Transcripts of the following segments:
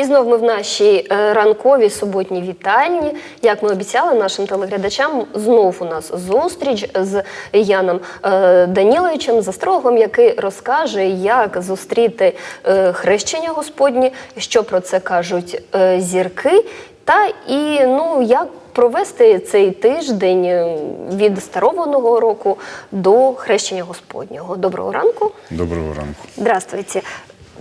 І знов ми в нашій е, ранковій суботній вітальні. Як ми обіцяли нашим телеглядачам, знов у нас зустріч з Яном е, Даніловичем, з астрологом, який розкаже, як зустріти е, хрещення Господнє, що про це кажуть зірки, та і ну як. Провести цей тиждень від старого нового року до хрещення Господнього. Доброго ранку. Доброго ранку. Здравствуйте.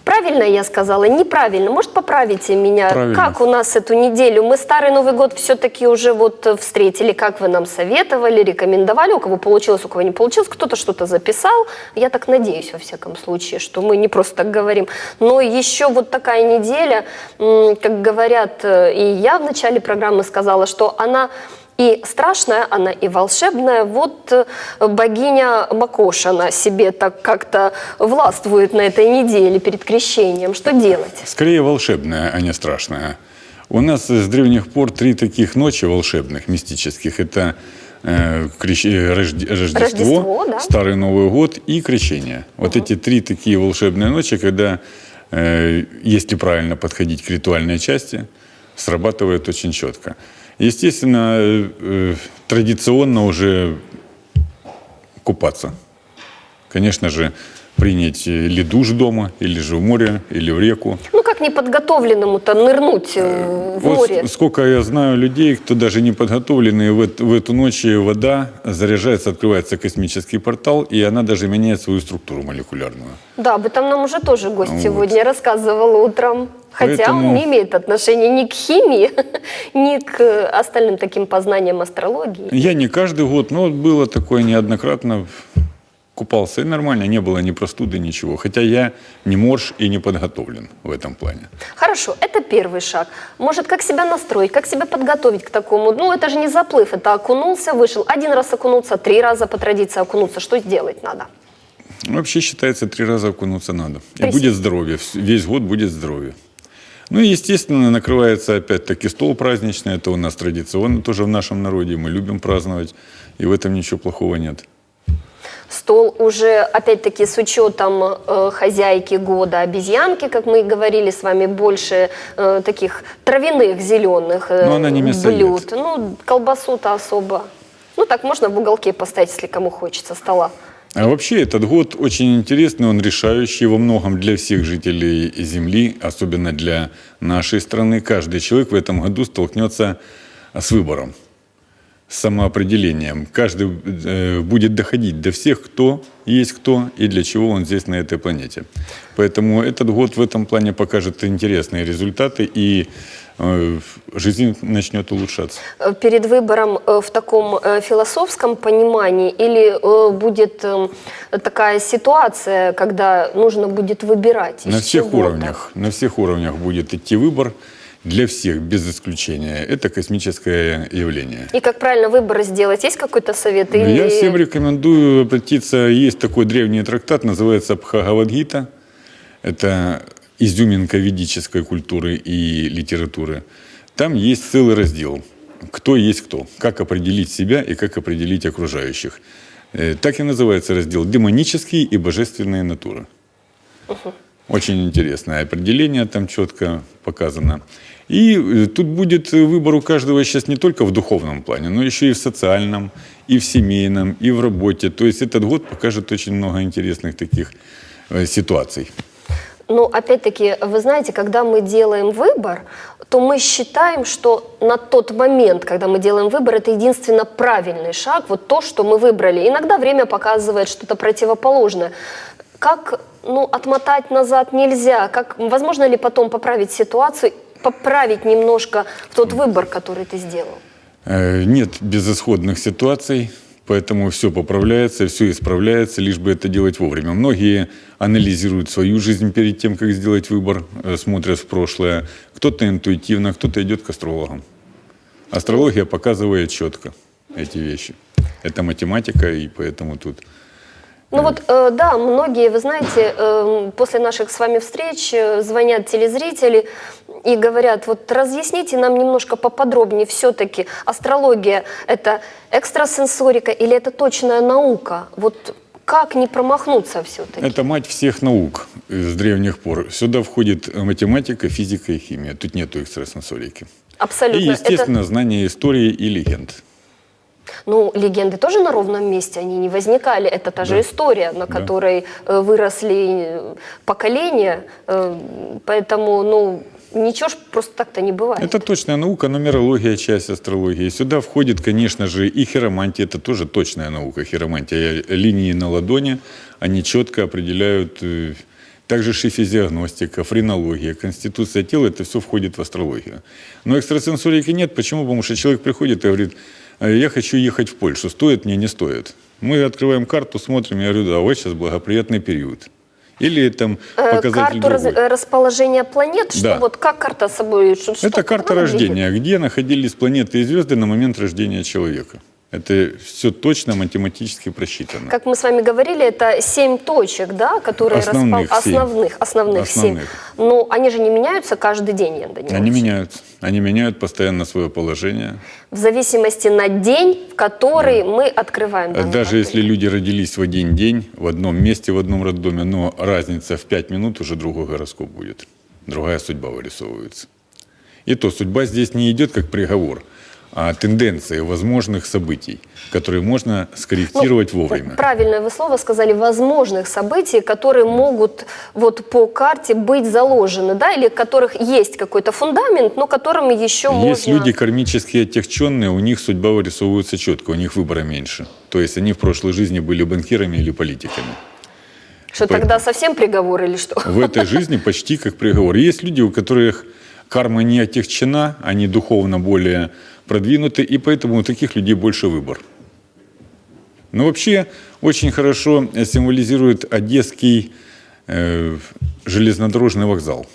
Правильно я сказала? Неправильно. Может, поправите меня? Правильно. Как у нас эту неделю? Мы Старый Новый год все-таки уже вот э, встретили. Как вы нам советовали, рекомендовали? У кого получилось, у кого не получилось. Кто-то что-то записал. Я так надеюсь, во всяком случае, что мы не просто так говорим. Но еще вот такая неделя, как говорят, э, и я в начале программы сказала, что она и страшная она, и волшебная. Вот э, богиня Макошина себе так как-то властвует на этой неделе перед крещением. Что делать? Скорее волшебная, а не страшная. У нас с древних пор три таких ночи волшебных, мистических. Это э, крещ- э, Рожде- Рождество, Рождество, да. Старый Новый год и крещение. Вот эти три такие волшебные ночи, когда, э, если правильно подходить к ритуальной части, срабатывает очень четко. Естественно, э, э, традиционно уже купаться. Конечно же, принять или душ дома, или же в море, или в реку. Ну, как неподготовленному-то нырнуть э, в Вот море? сколько я знаю людей, кто даже не подготовленный, в, в эту ночь вода заряжается, открывается космический портал, и она даже меняет свою структуру молекулярную. Да, об этом нам уже тоже гость Вот. сегодня рассказывал утром. Хотя он Поэтому- не имеет отношения ни к химии, ни к э, остальным таким познаниям астрологии. Я не каждый год, но было такое неоднократно. Купался и нормально, не было ни простуды, ничего. Хотя я не морж и не подготовлен в этом плане. Хорошо, это первый шаг. Может, как себя настроить, как себя подготовить к такому? Ну, это же не заплыв, это окунулся, вышел. Один раз окунулся, три раза по традиции окунуться. Что сделать надо? Вообще считается, три раза окунуться надо. И будет здоровье. Весь год будет здоровье. Ну и, естественно, накрывается опять-таки стол праздничный. Это у нас традиционно тоже в нашем народе. Мы любим праздновать. И в этом ничего плохого нет. Стол уже, опять-таки, с учетом э, хозяйки года обезьянки, как мы и говорили с вами, больше э, таких травяных, зеленых э, Но она не блюд. Ну, колбасу-то особо. Ну, так можно в уголке поставить, если кому хочется, стола. А вообще этот год очень интересный, он решающий во многом для всех жителей Земли, особенно для нашей страны. Каждый человек в этом году столкнется с выбором, самоопределением. Каждый э, будет доходить до всех, кто есть кто и для чего он здесь, на этой планете. Поэтому этот год в этом плане покажет интересные результаты, и э, жизнь начнет улучшаться. Перед выбором э, в таком э, философском понимании или будет такая ситуация, когда нужно будет выбирать На всех уровнях, на всех уровнях будет идти выбор для всех без исключения. Это космическое явление. И как правильно выбор сделать? Есть какой-то совет? Или... Я всем рекомендую обратиться. Есть такой древний трактат, называется Бхагавадгита. Это изюминка ведической культуры и литературы. Там есть целый раздел. Кто есть кто. Как определить себя и как определить окружающих. Э, Так и называется раздел «Демонические и божественные натуры». Очень интересное определение там четко показано. И э, тут будет э, выбор у каждого сейчас не только в духовном плане, но еще и в социальном, и в семейном, и в работе. То есть этот год покажет очень много интересных таких э, ситуаций. Ну, опять-таки, вы знаете, когда мы делаем выбор, то мы считаем, что на тот момент, когда мы делаем выбор, это единственно правильный шаг, вот то, что мы выбрали. Иногда время показывает что-то противоположное. Как ну, отмотать назад нельзя? Как, возможно ли потом поправить ситуацию, поправить немножко тот выбор, который ты сделал? Э, Нет безысходных ситуаций, поэтому все поправляется, все исправляется, лишь бы это делать вовремя. Многие анализируют свою жизнь перед тем, как сделать выбор, э, смотрят в прошлое. Кто-то интуитивно, кто-то идет к астрологам. Астрология показывает четко эти вещи. Это математика, и поэтому тут Ну вот, э, да, многие, вы знаете, э, после наших с вами встреч э, звонят телезрители и говорят, вот разъясните нам немножко поподробнее все-таки, астрология – это экстрасенсорика или это точная наука? Вот как не промахнуться все-таки? Это мать всех наук э, с древних пор. Сюда входит математика, физика и химия. Тут нету экстрасенсорики. Абсолютно. И, Это- естественно, знание истории и легенд. Ну, легенды тоже на ровном месте, они не возникали. Это та же Да. история, на Да. которой э, выросли э, поколения. Э, Поэтому, ну, ничего ж просто так-то не бывает. Это точная наука, нумерология, часть астрологии. Сюда входит, конечно же, и хиромантия. Это тоже точная наука. Хиромантия. Линии на ладони, они четко определяют... Также же и физиогностика, френология, конституция тела, это все входит в астрологию. Но экстрасенсорики нет. Почему? Потому что человек приходит и говорит, «Э, я хочу ехать в Польшу. Стоит мне, не стоит. Мы открываем карту, смотрим, я говорю, да, вас сейчас благоприятный период. Или там Э, показатель Карту другой. э, расположения планет, что Да. вот как карта собой... что- что- Это карта она выглядит? рождения, где находились планеты и звезды на момент рождения человека. Это все точно математически просчитано. Как мы с вами говорили, это семь точек, да, которые Основных распол- семь. основных, основных. Основных. Но они же не меняются каждый день, я Данилович. Они меняются. Они меняют постоянно свое положение. В зависимости на день, в который мы открываем. Даже карту. если люди родились в один день, в одном месте, в одном роддоме, но разница в 5 минут уже другой гороскоп будет. Другая судьба вырисовывается. И то судьба здесь не идет как приговор, тенденции возможных событий, которые можно скорректировать Ну, вовремя. Правильное вы слово сказали, возможных событий, которые могут вот по карте быть заложены, да, или которых есть какой-то фундамент, но которыми еще Есть можно... люди кармически отягченные, у них судьба вырисовывается четко, у них выбора меньше. То есть они в прошлой жизни были банкирами или политиками. Что поэтому- тогда совсем приговор или что? В этой жизни почти как приговор. Есть люди, у которых карма не отягчена, они духовно более продвинуты, и поэтому у таких людей больше выбор. Но вообще очень хорошо символизирует Одесский э, железнодорожный вокзал.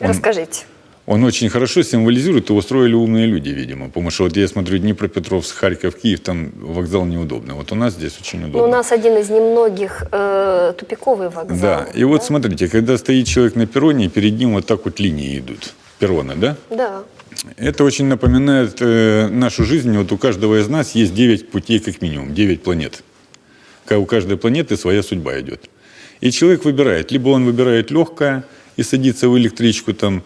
Он- Расскажите. Он очень хорошо символизирует, его строили умные люди, видимо. Потому что вот я смотрю Днепропетровск, Харьков, Киев, там вокзал неудобный. Вот у нас здесь очень удобно. Ну, у нас один из немногих э, тупиковый вокзал. Да, и вот смотрите, когда стоит человек на перроне, перед ним вот так вот линии идут. Перроны, да? Да. Это очень напоминает э, нашу жизнь. Вот у каждого из нас есть 9 путей как минимум, 9 планет. У каждой планеты своя судьба идет. И человек выбирает. Либо он выбирает легкое и садится в электричку там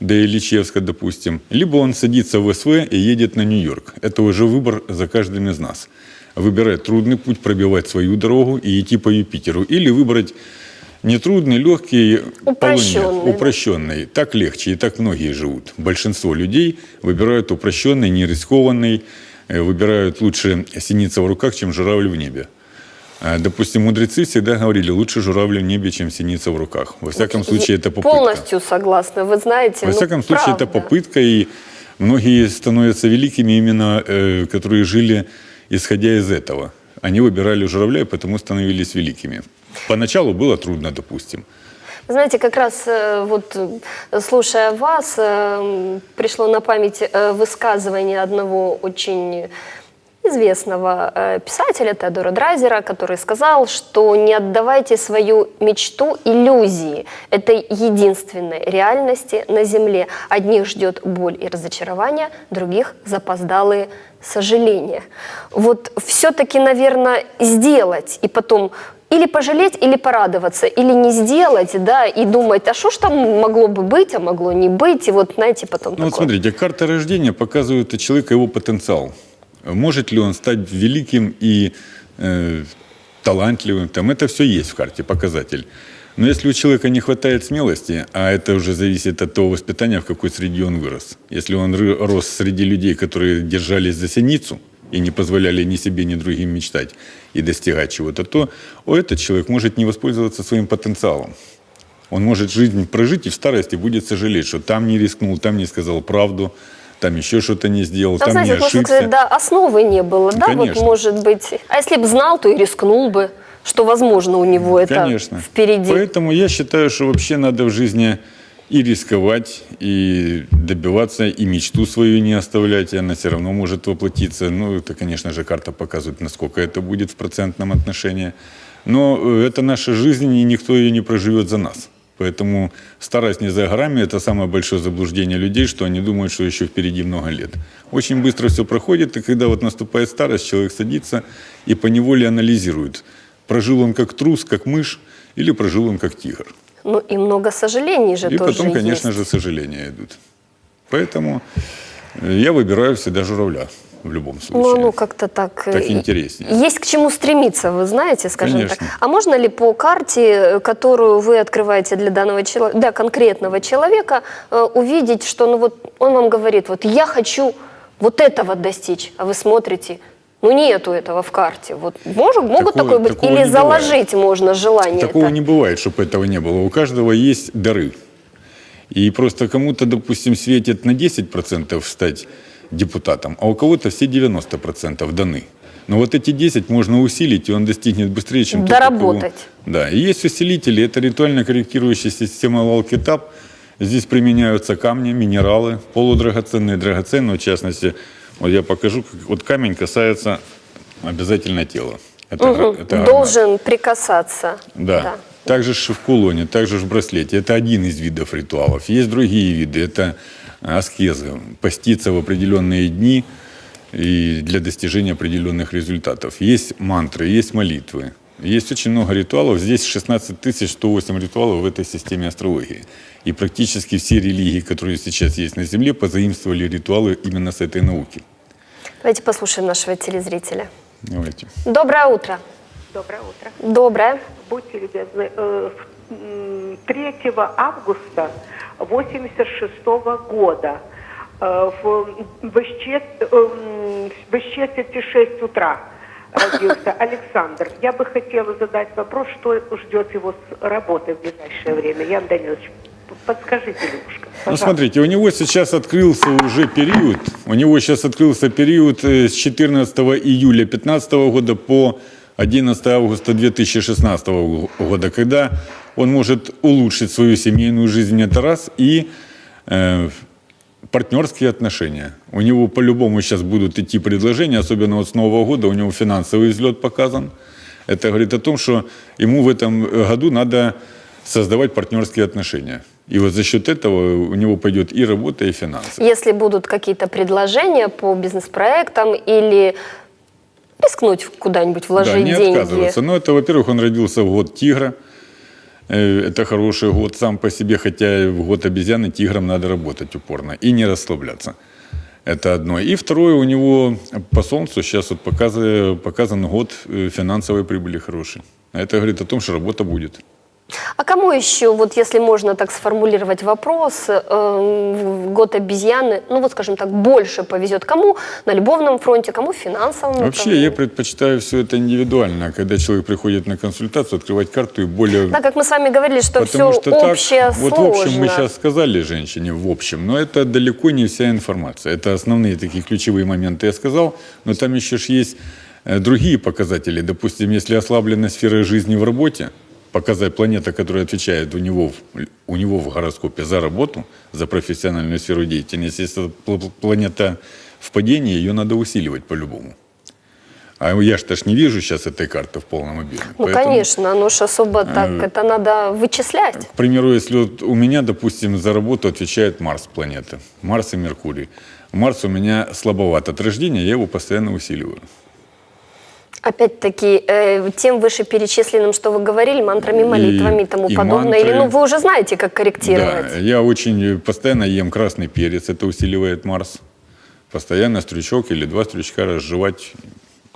до Ильичевска, допустим. Либо он садится в СВ и едет на Нью-Йорк. Это уже выбор за каждым из нас. Выбирать трудный путь, пробивать свою дорогу и идти по Юпитеру. Или выбрать нетрудный, легкий, Упрощенный, упрощенный. Так легче, и так многие живут. Большинство людей выбирают упрощенный, не рискованный, э, выбирают лучше синица в руках, чем журавль в небе. А, Допустим, мудрецы всегда говорили, лучше журавль в небе, чем синица в руках. Во всяком случае, это попытка. Полностью согласна. Вы знаете, Во ну, всяком случае, это правда. попытка, и многие становятся великими именно, э, которые жили исходя из этого. Они выбирали журавля, и потому становились великими. Поначалу было трудно, допустим. Знаете, как раз э, вот слушая вас, э, пришло на память э, высказывание одного очень известного э, писателя Теодора Драйзера, который сказал, что не отдавайте свою мечту иллюзии этой единственной реальности на Земле. Одних ждет боль и разочарование, других запоздалые сожаления. Вот все-таки, наверное, сделать и потом или пожалеть, или порадоваться, или не сделать, да, и думать, а что ж там могло бы быть, а могло не быть, и вот, знаете, потом Ну вот такое. смотрите, карта рождения показывает у человека его потенциал. Может ли он стать великим и э, талантливым? Там это все есть в карте, показатель. Но если у человека не хватает смелости, а это уже зависит от того воспитания, в какой среде он вырос. Если он рос среди людей, которые держались за синицу и не позволяли ни себе, ни другим мечтать и достигать чего-то, то о, этот человек может не воспользоваться своим потенциалом. Он может жизнь прожить и в старости будет сожалеть, что там не рискнул, там не сказал правду, там еще что-то не сделал, Там, там, не знаете, можно ошибся. сказать, да, основы не было, да, вот Конечно. может быть. А если бы знал, то и рискнул бы, что, возможно, у него это Конечно. впереди. Поэтому я считаю, что вообще надо в жизни и рисковать, и добиваться, и мечту свою не оставлять, и она все равно может воплотиться. Ну, это, конечно же, карта показывает, насколько это будет в процентном отношении. Но э, это наша жизнь, и никто ее не проживет за нас. Поэтому старость не за горами – это самое большое заблуждение людей, что они думают, что еще впереди много лет. Очень быстро все проходит, и когда вот наступает старость, человек садится и поневоле анализирует, прожил он как трус, как мышь, или прожил он как тигр. Ну и много сожалений же И тоже потом, конечно есть. же, сожаления идут. Поэтому э, я выбираю всегда журавля в любом случае. Ну, ну как-то так. э, Так интереснее. Есть к чему стремиться, вы знаете, скажем Конечно. так. А можно ли по карте, э, которую вы открываете для данного человека, для конкретного человека, э, увидеть, что ну вот он вам говорит, вот я хочу вот этого достичь, а вы смотрите, ну нету этого в карте. Вот может, могут Такого- такое быть? такого Или заложить можно желание Такого это? не бывает, чтобы этого не было. У каждого есть дары. И просто кому-то, допустим, светит на 10% стать депутатом, а у кого-то все 90% даны. Но вот эти 10 можно усилить, и он достигнет быстрее, чем тот, Доработать. Да, и есть усилители, это ритуально корректирующая система Валкитап. Здесь применяются камни, минералы, полудрагоценные, драгоценные, в частности. Вот я покажу, как вот камень касается обязательно тела. Это, Мгм. это. Должен прикасаться. Да. Также ж в кулоне, также ж в браслете. Это один из видов ритуалов. Есть другие виды. Это аскеза, поститься в определенные дни и для достижения определенных результатов. Есть мантры, есть молитвы. Есть очень много ритуалов. Здесь 16 108 ритуалов в этой системе астрологии. И практически все религии, которые сейчас есть на Земле, позаимствовали ритуалы именно с этой науки. Давайте послушаем нашего телезрителя. Давайте. Доброе утро. Доброе утро. Доброе. Будьте любезны, э, в- м, 3 августа 86 года э, в, в, Исче- эм, в Исчестье 6 утра родился Александр. Я бы хотела задать вопрос, что ждет его с работы в ближайшее время. Ян Данилович, подскажите немножко. Ну, пожалуйста. смотрите, у него сейчас открылся уже период, у него сейчас открылся период э, с 14 июля 2015 года по 11 августа 2016 года, когда он может улучшить свою семейную жизнь, это раз, и э, партнерские отношения. У него по-любому сейчас будут идти предложения, особенно вот с Нового года, у него финансовый взлет показан. Это говорит о том, что ему в этом году надо создавать партнерские отношения. И вот за счет этого у него пойдет и работа, и финансы. Если будут какие-то предложения по бизнес-проектам или рискнуть куда-нибудь вложить да, не деньги. отказываться. Но это, во-первых, он родился в год тигра. Э, Это хороший год сам по себе, хотя в год обезьяны тиграм надо работать упорно и не расслабляться. Это одно. И второе, у него по солнцу сейчас вот показывает, показан год э, финансовой прибыли хороший. А Это говорит о том, что работа будет. А кому еще, вот если можно так сформулировать вопрос, э, год обезьяны, ну вот скажем так, больше повезет кому на любовном фронте, кому финансовом Вообще, я предпочитаю все это индивидуально. Когда человек приходит на консультацию, открывать карту и более... Да, как мы с вами говорили, что Потому все что так, общее вот в сложно. общем мы сейчас сказали женщине, в общем, но это далеко не вся информация. Это основные такие ключевые моменты я сказал, но там еще ж есть э, другие показатели. Допустим, если ослаблена сфера жизни в работе, показать планета, которая отвечает у него, в- у него в гороскопе за работу, за профессиональную сферу деятельности, если пл- планета в падении, ее надо усиливать по-любому. А я ж ж не вижу сейчас этой карты в полном объеме. Ну, Поэтому- конечно, оно ж особо так, это надо вычислять. к примеру, если вот у меня, допустим, за работу отвечает Марс планета, Марс и Меркурий. Марс у меня слабоват от рождения, я его постоянно усиливаю. Опять-таки, э, тем вышеперечисленным, что вы говорили, мантрами, молитвами и тому и подобное. мантры. Или ну вы уже знаете, как корректировать. Да, я очень постоянно ем красный перец, это усиливает Марс. Постоянно стручок или два стручка разжевать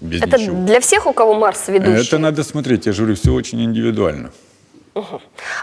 без Это ничего. для всех, у кого Марс ведущий. Это надо смотреть, я же говорю, все очень индивидуально.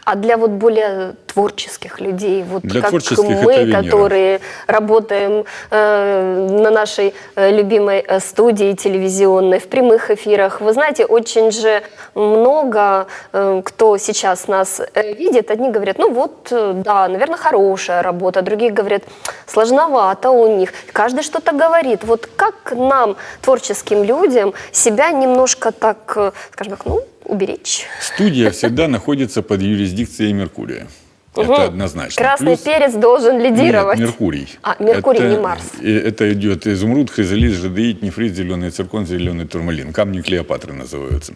А для вот более творческих людей, вот Для как мы, которые работаем э, на нашей э, любимой э, студии телевизионной, в прямых эфирах, вы знаете, очень же много э, кто сейчас нас э, видит, одни говорят, ну вот, да, наверное, хорошая работа, другие говорят, сложновато у них, каждый что-то говорит. Вот как нам, творческим людям, себя немножко так, скажем так, ну, уберечь? Студия всегда находится под юрисдикцией Меркурия. Мгм. Это однозначно. Красный Плюс- перец должен лидировать. Нет, Меркурий. А, Меркурий, это, не Марс. Это идет изумруд, хризолит, жадеит, нефрит, зеленый циркон, зеленый турмалин. Камни Клеопатры называются.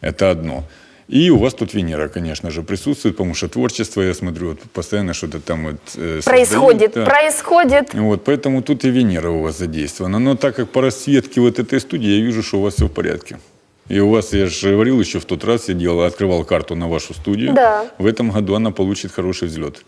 Это одно. И у вас тут Венера, конечно же, присутствует, потому что творчество, я смотрю, вот постоянно что-то там вот, э, Происходит, создают, да. происходит. Вот, поэтому тут и Венера у вас задействована. Но так как по расцветке вот этой студии, я вижу, что у вас все в порядке. И у вас, я же говорил еще в тот раз, я делал, открывал карту на вашу студию. Да. В этом году она получит хороший взлет.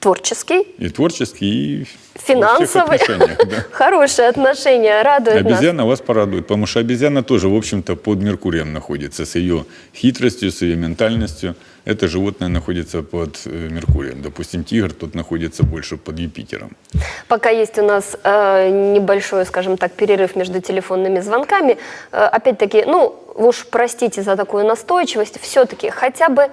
Творческий, И творческий, и финансовый. да. Хорошие отношения, радует нас. Обезьяна вас порадует, потому что обезьяна тоже, в общем-то, под Меркурием находится, с ее хитростью, с ее ментальностью. Это животное находится под э, Меркурием. Допустим, тигр тут находится больше под Юпитером. Пока есть у нас э, небольшой, скажем так, перерыв между телефонными звонками, э, опять-таки, ну, уж простите за такую настойчивость, все-таки хотя бы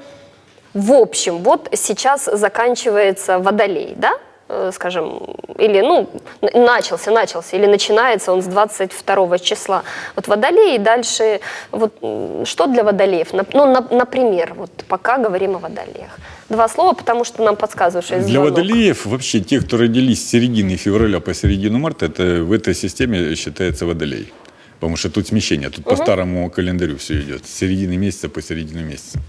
в общем, вот сейчас заканчивается водолей, да? Э, скажем, или, ну, начался, начался, или начинается он с 22 числа. Вот водолей, и дальше, вот, что для водолеев? Ну, нап- например, вот пока говорим о водолеях. Два слова, потому что нам подсказывают, что есть Для звонок. водолеев, вообще, те, кто родились с середины февраля по середину марта, это в этой системе считается водолей. Потому что тут смещение, тут по старому календарю все идет. С середины месяца по середину месяца.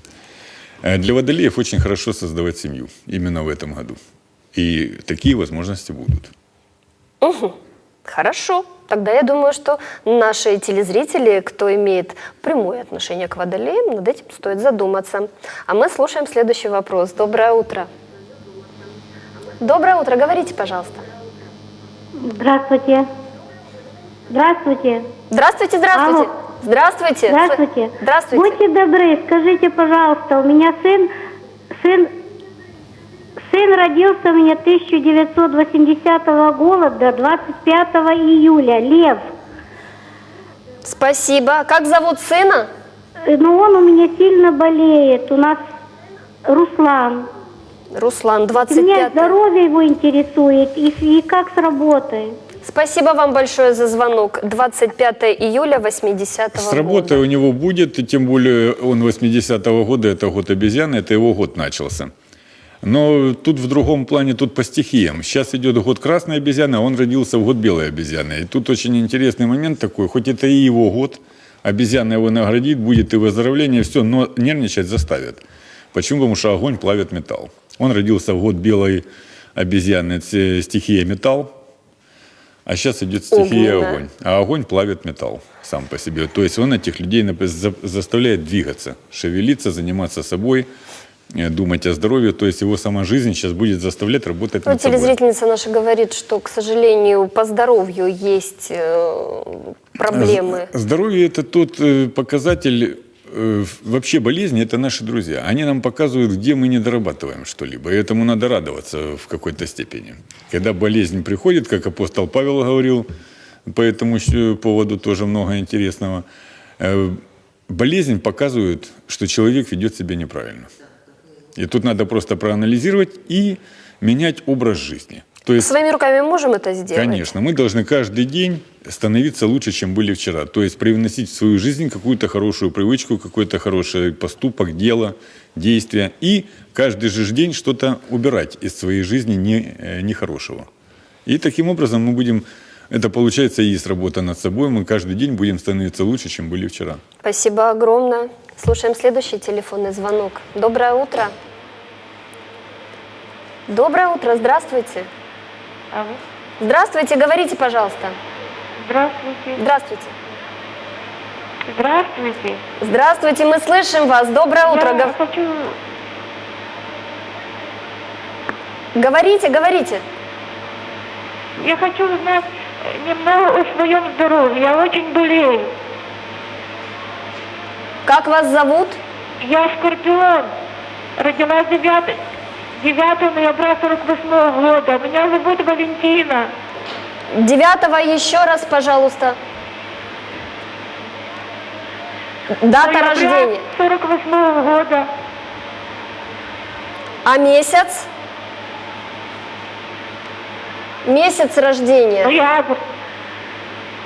Э, Для водолеев очень хорошо создавать семью именно в этом году. И такие возможности будут. Хорошо. Тогда я думаю, что наши телезрители, кто имеет прямое отношение к водолеям, над этим стоит задуматься. А мы слушаем следующий вопрос. Доброе утро. Доброе утро. Говорите, пожалуйста. Здравствуйте. Здравствуйте. Здравствуйте, здравствуйте. Алло. Здравствуйте. Здравствуйте. Здравствуйте. Будьте добры, скажите, пожалуйста, у меня сын, сын, сын родился у меня 1980 года, 25 июля, Лев. Спасибо. Как зовут сына? Э, Но он у меня сильно болеет. У нас Руслан. Руслан, Меня 25. здоровье его интересует и, и как с работой. Спасибо вам большое за звонок. 25 июля 80 С работой у него будет, и тем более он 80-го года, это год обезьяны, это его год начался. Но тут в другом плане, тут по стихиям. Сейчас идет год красной обезьяны, а он родился в год белой обезьяны. И тут очень интересный момент такой, хоть это и его год, обезьяна его наградит, будет и выздоровление, все, но нервничать заставит. Почему? Потому что огонь плавит металл. Он родился в год белой обезьяны, это стихия металл, а сейчас идет стихия Огненная. огонь. А огонь плавит металл сам по себе. То есть он этих людей заставляет двигаться, шевелиться, заниматься собой, э, думать о здоровье. То есть его сама жизнь сейчас будет заставлять работать Ну, над собой. телезрительница наша говорит, что, к сожалению, по здоровью есть э, проблемы. Здоровье – это тот э, показатель, вообще болезни – это наши друзья. Они нам показывают, где мы не дорабатываем что-либо. И этому надо радоваться в какой-то степени. Когда болезнь приходит, как апостол Павел говорил, по этому поводу тоже много интересного, э, болезнь показывает, что человек ведет себя неправильно. И тут надо просто проанализировать и менять образ жизни. То есть Своими руками можем это сделать? Конечно, мы должны каждый день становиться лучше, чем были вчера. То есть привносить в свою жизнь какую-то хорошую привычку, какой-то хороший поступок, дело, действие. И каждый же день что-то убирать из своей жизни не, э, нехорошего. И таким образом мы будем, это получается и есть работа над собой, мы каждый день будем становиться лучше, чем были вчера. Спасибо огромное. Слушаем следующий телефонный звонок. Доброе утро. Доброе утро, здравствуйте. Алло. Здравствуйте, говорите, пожалуйста. Здравствуйте. Здравствуйте. Здравствуйте. Здравствуйте, мы слышим вас. Доброе утро. Я Гов- хочу, Говорите, говорите. я хочу узнать э, немного о своем здоровье. Я очень болею. Как вас зовут? Я Скорпион. Родилась 9, 9 ноября 48 года. Меня зовут Валентина. Девятого еще раз, пожалуйста. Дата Ноября рождения. 48 года. А месяц? Месяц рождения. Ноябрь.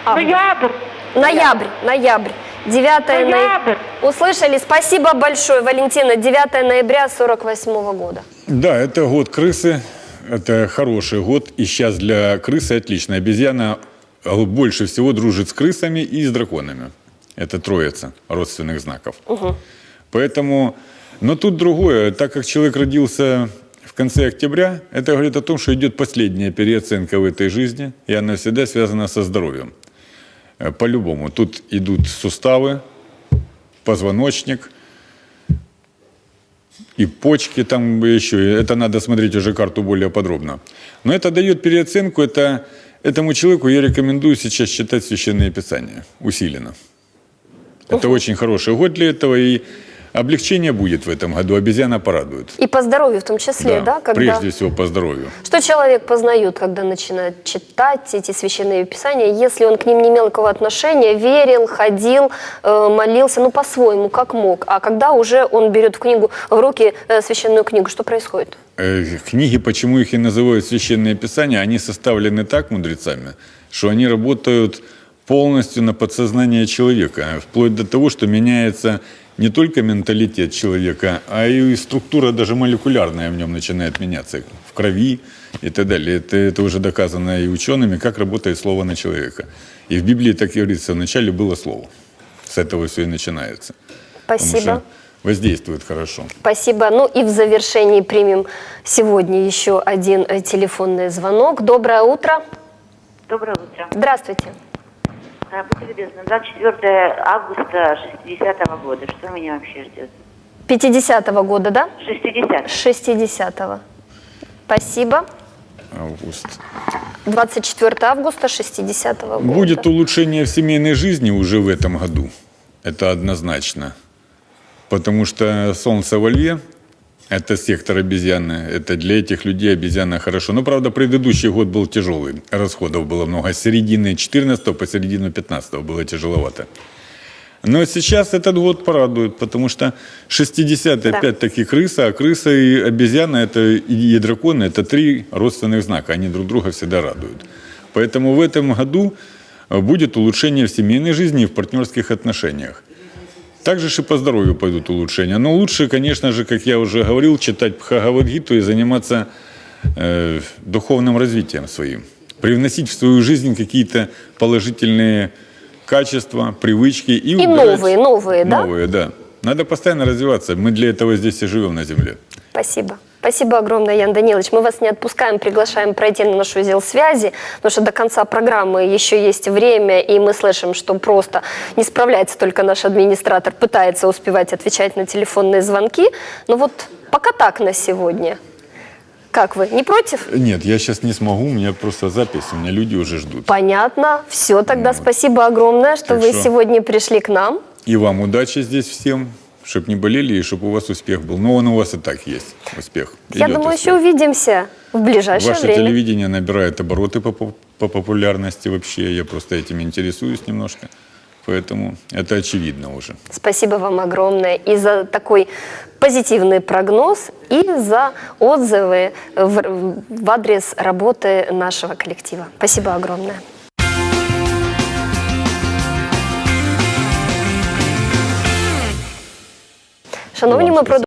Август. Ноябрь. Ноябрь, ноябрь. 9 ноября. Ноябрь. Услышали? Спасибо большое, Валентина. 9 ноября 48 года. Да, это год крысы, это хороший год, и сейчас для крысы отлично. Обезьяна больше всего дружит с крысами и с драконами. Это троица родственных знаков. Поэтому, но тут другое, так как человек родился в конце октября, это говорит о том, что идет последняя переоценка в этой жизни, и она всегда связана со здоровьем. Э, По-любому. Тут идут суставы, позвоночник и почки там еще. Это надо смотреть уже карту более подробно. Но это дает переоценку. Это, этому человеку я рекомендую сейчас читать Священное Писание усиленно. Это очень хороший год для этого, и облегчение будет в этом году. Обезьяна порадует. И по здоровью в том числе, да? когда... Прежде всего по здоровью. Что человек познает, когда начинает читать эти священные писания, если он к ним не имел никакого отношения, верил, ходил, э, молился, ну по-своему, как мог. А когда уже он берет в книгу, в руки э, священную книгу, что происходит? Э, Книги, почему их и называют священные писания, они составлены так мудрецами, что они работают полностью на подсознание человека, вплоть до того, что меняется не только менталитет человека, а и структура даже молекулярная в нем начинает меняться в крови и так далее. Это, это уже доказано и учеными, как работает слово на человека. И в Библии так и говорится, вначале было слово. С этого все и начинается. Спасибо. воздействует хорошо. Спасибо. Ну и в завершении примем сегодня еще один э, телефонный звонок. Доброе утро. Доброе утро. Здравствуйте. А, Будьте любезны, 24 августа 60 года. Что меня вообще ждет? 50-го года, да? 60 60-го. Спасибо. Август. 24 августа 60-го года. Будет улучшение в семейной жизни уже в этом году. Это однозначно. Потому что Солнце во Льве – это сектор обезьяны. Это для этих людей обезьяна хорошо. Но, правда, предыдущий год был тяжелый. Расходов было много. С середины 14 по середину 15 было тяжеловато. Но сейчас этот год порадует, потому что 60-й Да. опять-таки крыса, а крыса и обезьяна это, и драконы – это три родственных знака. Они друг друга всегда радуют. Поэтому в этом году будет улучшение в семейной жизни и в партнерских отношениях. Также же и по здоровью пойдут улучшения. Но лучше, конечно же, как я уже говорил, читать Бхагавадгиту и заниматься э, духовным развитием своим. Привносить в свою жизнь какие-то положительные качества, привычки. И, И убирать новые, новые, да? Новые, да. Надо постоянно развиваться. Мы для этого здесь и живем на Земле. Спасибо. Спасибо огромное, Ян Данилович. Мы вас не отпускаем, приглашаем пройти на наш узел связи, потому что до конца программы еще есть время, и мы слышим, что просто не справляется только наш администратор, пытается успевать отвечать на телефонные звонки. Но вот пока так на сегодня. Как вы, не против? Нет, я сейчас не смогу, у меня просто запись, у меня люди уже ждут. Понятно. Все, тогда спасибо огромное, что Так вы сегодня пришли к нам. И вам удачи здесь всем, чтобы не болели и чтобы у вас успех был. Но он у вас и так есть, успех. Я Идет думаю, успех. еще увидимся в ближайшее Ваше время. телевидение набирает обороты по, по- по популярности вообще. Я просто этим интересуюсь немножко. Поэтому это очевидно уже. Спасибо вам огромное и за такой позитивный прогноз, и за отзывы в, в адрес работы нашего коллектива. Спасибо огромное. Шановні, ми продовжуємо.